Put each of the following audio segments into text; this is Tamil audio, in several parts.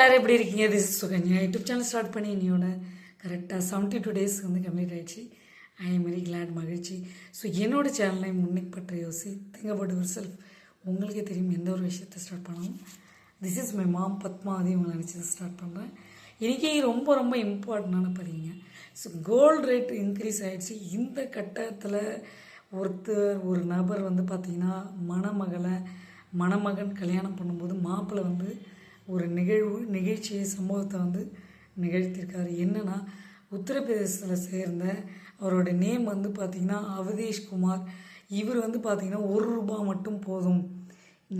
எல்லாரும் எப்படி இருக்கீங்க? This is Sukanya. YouTube channel start பண்ணி இன்னையோட கரெக்டாக செவன்ட்டி டூ டேஸ் வந்து கம்ப்ளீட் ஆயிடுச்சு. ஐ எம் வெரி கிளாட் மகிழ்ச்சி. ஸோ என்னோடய சேனலை முன்னிக்கு பற்றி யோசி திங்க் அபவுட் யுவர் செல்ஃப் உங்களுக்கே தெரியும் எந்த ஒரு விஷயத்தை ஸ்டார்ட் பண்ணாலும் this is my mom Padmavathi உங்களை நினச்சி ஸ்டார்ட் பண்ணுறேன் இன்றைக்கி ரொம்ப ரொம்ப இம்பார்ட்டண்டான பதிவுங்க. ஸோ கோல்டு ரேட் இன்க்ரீஸ் ஆகிடுச்சு இந்த கட்டத்தில் ஒருத்தர் ஒரு நபர் வந்து பார்த்திங்கன்னா மணமகளை மணமகன் கல்யாணம் பண்ணும்போது மாப்பிள்ளை வந்து ஒரு நிகழ்வு நிகழ்ச்சியை சம்பவத்தை வந்து நிகழ்த்தியிருக்காரு. என்னென்னா உத்தரப்பிரதேசத்தில் சேர்ந்த அவரோட நேம் வந்து பார்த்திங்கன்னா அவதேஷ் குமார். இவர் வந்து பார்த்திங்கன்னா ஒரு ரூபாய் மட்டும் போதும்.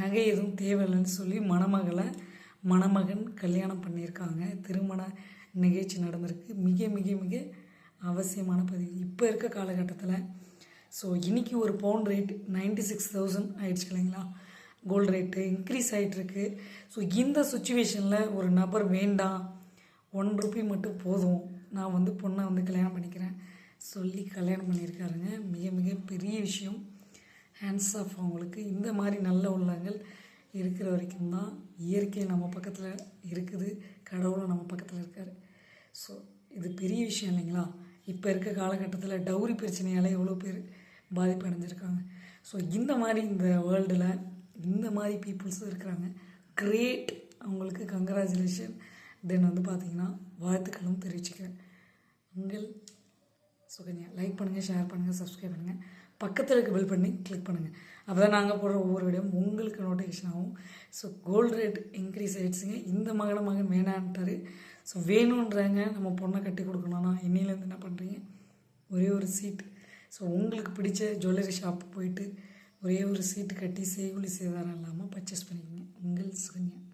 நகை எதுவும் தேவையில்லைன்னு சொல்லி மணமகளை மணமகன் கல்யாணம் பண்ணியிருக்காங்க. திருமண நிகழ்ச்சி நடந்திருக்கு. மிக மிக மிக அவசியமான பதிவு. இப்போ இருக்க காலகட்டத்தில் ஸோ இன்றைக்கி ஒரு pound rate ninety six thousand ஆயிடுச்சு இல்லைங்களா? கோல்டு ரேட்டு இன்க்ரீஸ் ஆகிட்டுருக்கு ஸோ இந்த சுச்சுவேஷனில் ஒரு நபர் வேண்டாம். ஒன் ருபி மட்டும் போதும். நான் வந்து பொண்ணை வந்து கல்யாணம் பண்ணிக்கிறேன். சொல்லி கல்யாணம் பண்ணியிருக்காருங்க. மிக மிக பெரிய விஷயம். ஹேண்ட்ஸ் ஆஃப் அவங்களுக்கு. இந்த மாதிரி நல்ல உள்ளங்கள் இருக்கிற வரைக்கும் தான் இயற்கை நம்ம பக்கத்தில் இருக்குது. கடவுளும் நம்ம பக்கத்தில் இருக்கார். ஸோ இது பெரிய விஷயம் இல்லைங்களா? இப்போ இருக்க காலகட்டத்தில் டவுரி பிரச்சனையால் எவ்வளோ பேர் பாதிப்பு அடைஞ்சிருக்காங்க ஸோ இந்த மாதிரி இந்த வேர்ல்டில் இந்த மாதிரி பீப்புள்ஸும் இருக்கிறாங்க. கிரேட் அவங்களுக்கு கங்க்ராச்சுலேஷன் தென் வந்து பார்த்திங்கன்னா வாழ்த்துக்களும் தெரிவிச்சுக்கிறேன். உங்கள் சுகன்யா. லைக் பண்ணுங்கள் ஷேர் பண்ணுங்கள் சப்ஸ்கிரைப் பண்ணுங்கள் பக்கத்தில் இருக்க பில் பண்ணி கிளிக் பண்ணுங்கள் அப்போ தான் நாங்கள் போடுற ஒவ்வொரு வீடியோ உங்களுக்கு நோட்டிஃபிகேஷன் ஆகும். ஸோ கோல்டு ரேட் இன்க்ரீஸ் ஆகிடுச்சுங்க இந்த மகன மகன் வேணான்ட்டார். ஸோ வேணுன்றாங்க நம்ம பொண்ணை கட்டி கொடுக்கணும்னா இன்னிலேருந்து என்ன பண்ணுறீங்க ஒரே ஒரு சீட் ஸோ உங்களுக்கு பிடிச்ச ஜுவல்லரி ஷாப் போயிட்டு ஒரே ஒரு சீட்டு கட்டி செய்குலி சேதாரம் இல்லாமல் பர்ச்சேஸ் பண்ணிக்கோங்க. உங்கள் சுகன்யா.